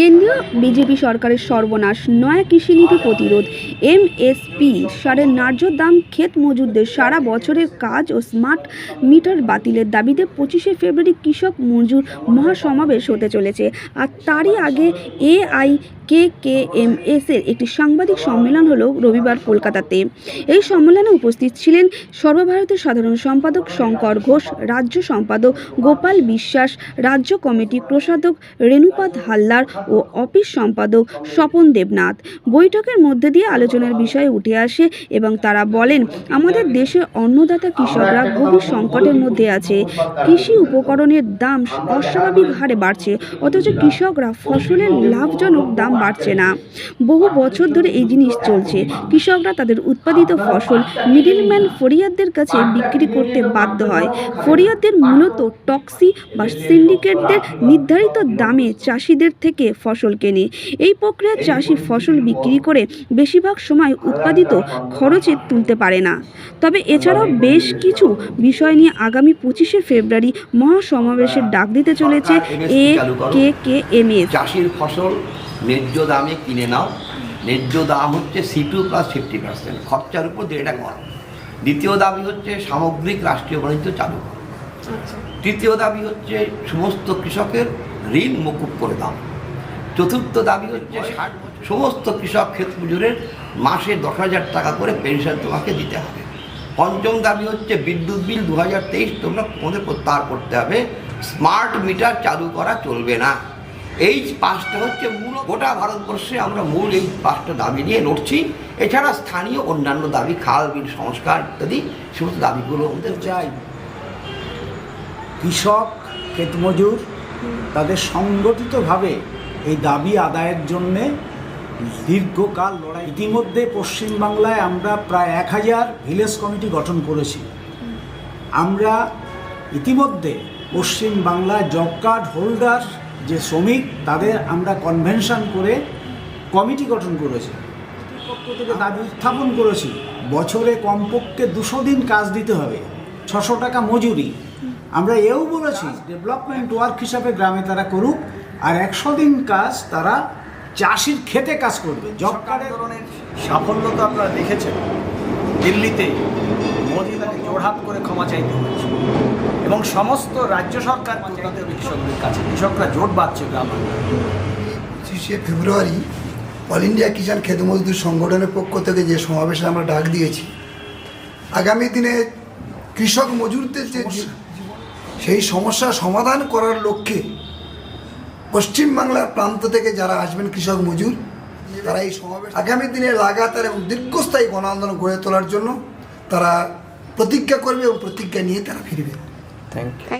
কেন্দ্রীয় বিজেপি সরকারের সর্বনাশ নয়া কৃষিনীতি প্রতিরোধ, এমএসপি, সারের ন্যায্য দাম, ক্ষেত মজুরদের সারা বছরের কাজ ও স্মার্ট মিটার বাতিলের দাবিতে পঁচিশে ফেব্রুয়ারি কৃষক মজুর মহাসমাবেশ হতে চলেছে। আর তারই আগে AI K K M S এর একটি সাংবাদিক সম্মেলন হলো রবিবার কলকাতাতে। এই সম্মেলনে উপস্থিত ছিলেন সর্বভারতীয় সাধারণ সম্পাদক শঙ্কর ঘোষ, রাজ্য সম্পাদক গোপাল বিশ্বাস, রাজ্য কমিটি প্রসাদক রেণুপাত হালদার ও অফিস সম্পাদক স্বপন দেবনাথ। বৈঠকের মধ্যে দিয়ে আলোচনার বিষয়ে উঠে আসে এবং তারা বলেন, আমাদের দেশের অন্নদাতা কৃষকরা গভীর সংকটের মধ্যে আছে। কৃষি উপকরণের দাম অস্বাভাবিক হারে বাড়ছে, অথচ কৃষকরা ফসলের লাভজনক দাম বাড়ছে না। বহু বছর ধরে এই জিনিস চলছে। কৃষকরা তাদের উৎপাদিত ফসল মিডিলম্যান ফরিয়াদদের কাছে বিক্রি করতে বাধ্য হয়। ফরিয়াদদের মূলত টক্সি বা সিন্ডিকেটদের নির্ধারিত দামে চাষিদের থেকে ফসল কেনে এই প্রক্রিয়া চাষি ফসল বিক্রি করে বেশিরভাগ সময় উৎপাদিত খরচে তুলতে পারে না। তবে এছাড়াও বেশ কিছু বিষয় নিয়ে আগামী পঁচিশে ফেব্রুয়ারি মহাসমাবেশের ডাক দিতে চলেছে এ কে কে এম এস। চাষির ফসল ন্যায্য দামে কিনে নাও। ন্যায্য দাম হচ্ছে C two plus fifty percent খরচার উপর দেড়টা কর। দ্বিতীয় দাবি হচ্ছে সামগ্রিক রাষ্ট্রীয় বাণিজ্য চালু তৃতীয় দাবি হচ্ছে সমস্ত কৃষকের ঋণ মকুব করে দাও। চতুর্থ দাবি হচ্ছে ষাট সমস্ত কৃষক ক্ষেত মজুরের মাসে দশ হাজার টাকা করে পেনশন তোমাকে দিতে হবে। পঞ্চম দাবি হচ্ছে বিদ্যুৎ বিল দু হাজার তেইশ তোমরা তোমাদের প্রত্যাহার করতে হবে। স্মার্ট মিটার চালু করা চলবে না। এই পাঁচটা হচ্ছে মূল গোটা ভারতবর্ষে আমরা মূল এই পাঁচটা দাবি নিয়ে লড়ছি। এছাড়া স্থানীয় অন্যান্য দাবি খাল বিল সংস্কার ইত্যাদি সমস্ত দাবিগুলো আমাদের চাই। কৃষক ক্ষেতমজুর তাদের সংগঠিতভাবে এই দাবি আদায়ের জন্যে দীর্ঘকাল লড়াই। ইতিমধ্যে পশ্চিমবাংলায় আমরা প্রায় এক হাজার ভিলেজ কমিটি গঠন করেছি। আমরা ইতিমধ্যে পশ্চিমবাংলায় জব কার্ড হোল্ডার যে শ্রমিক তাদের আমরা কনভেনশন করে কমিটি গঠন করেছি। পক্ষ থেকে দাবি উত্থাপন করেছি। বছরে কমপক্ষে দুশো দিন কাজ দিতে হবে। ছশো টাকা মজুরি। আমরা এও বলেছি ডেভেলপমেন্ট ওয়ার্ক হিসাবে গ্রামে তারা করুক। আর একশো দিন কাজ তারা চাষির খেতে কাজ করবে। জব কার্ডের ধরনের সাফল্য তো আপনারা দেখেছেন। দিল্লিতে মোদী তাকে জোড়হাত করে ক্ষমা চাইতে হয়েছে। এবং সমস্ত রাজ্য সরকার কলকাতার কৃষকদের কাছে কৃষকরা জোট বাঁধছে গ্রাম। পঁচিশে ফেব্রুয়ারি অল ইন্ডিয়া কিষাণ খেত মজদুর সংগঠনের পক্ষ থেকে যে সমাবেশে আমরা ডাক দিয়েছি আগামী দিনে কৃষক মজুরদের যে যে- সেই সমস্যা সমাধান করার লক্ষ্যে পশ্চিমবাংলার প্রান্ত থেকে যারা আসবেন কৃষক মজুর, তারা এই সমাবেশ আগামী দিনে লাগাতার এবং দীর্ঘস্থায়ী গণ আন্দোলন গড়ে তোলার জন্য তারা প্রতিজ্ঞা করবে এবং প্রতিজ্ঞা নিয়ে তারা ফিরবে।